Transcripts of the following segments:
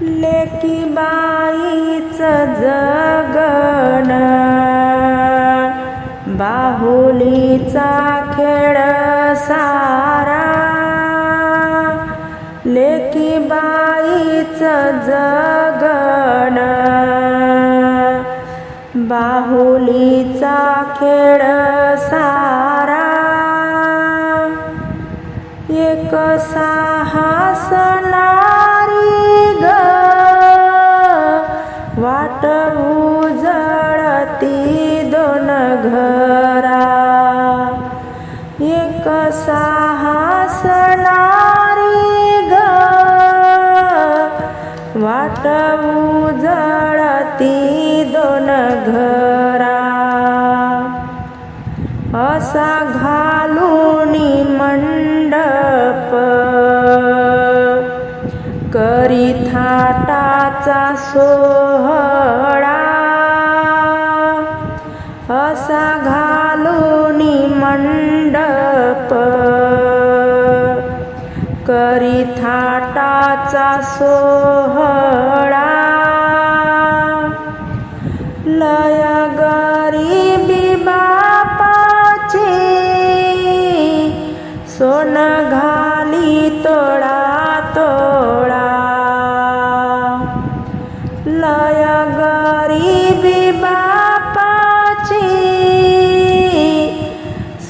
लेकी बाईच जगण. बाहुलीचा खेळ सारा. लेकी बाईच जगण. बाहुलीचा खेळ सारा. एक साहस वाट उजळती दोन घरा. असा घालून मंडप करी थाटाचा सोहळा. असा घालून मंडप थाटाचा सोहळा. लय गरीबी बापाचे सोन घाली तोळा तोळा लय गरीबी बापाचे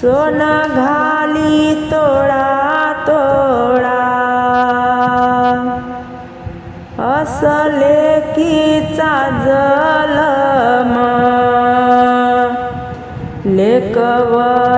सोन असले की चाजल लेकवा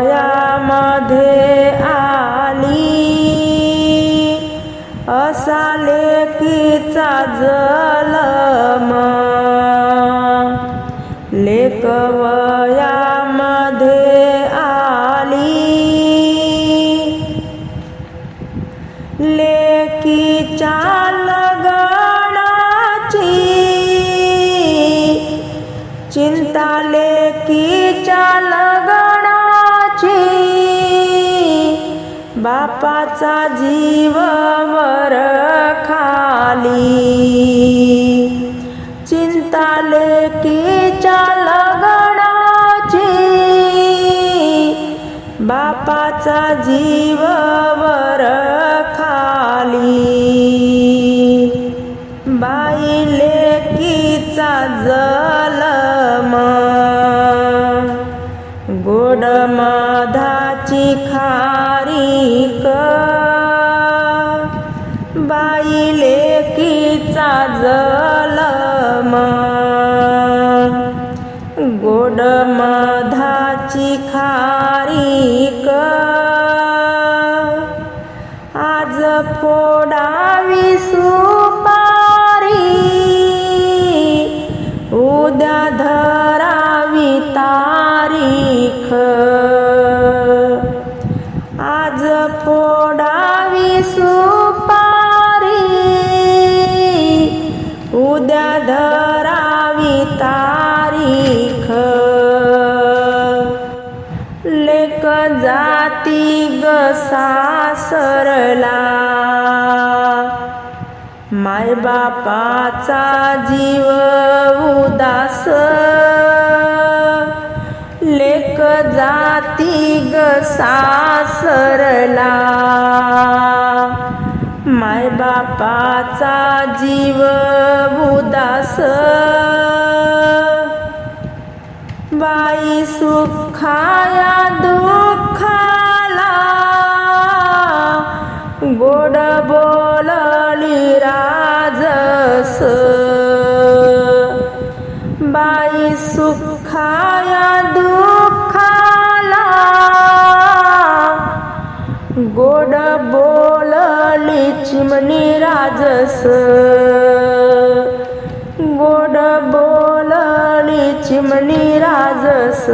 चिंता लेकीच्या लगणाची बापाचा जीव वर खाली. चिंता लेकीच्या लगणाची बापाचा जीव वर खाली. बाई लेकीचा जला मधाची खारीक. बाई लेकीचा जलम. गोड मधाची खारीक. आज फोडावी विसुपा लेक जाती ग सासरला. मायबापाचा जीव उदास. लेक जाती ग सासरला. मायबापाचा जीव उदास. बाई सुखाया दुःखाला. गोड बोलली राजस. बाई सुखाया दुःखाला. गोड बोलली चिमणी राजस. चिमणी राजस.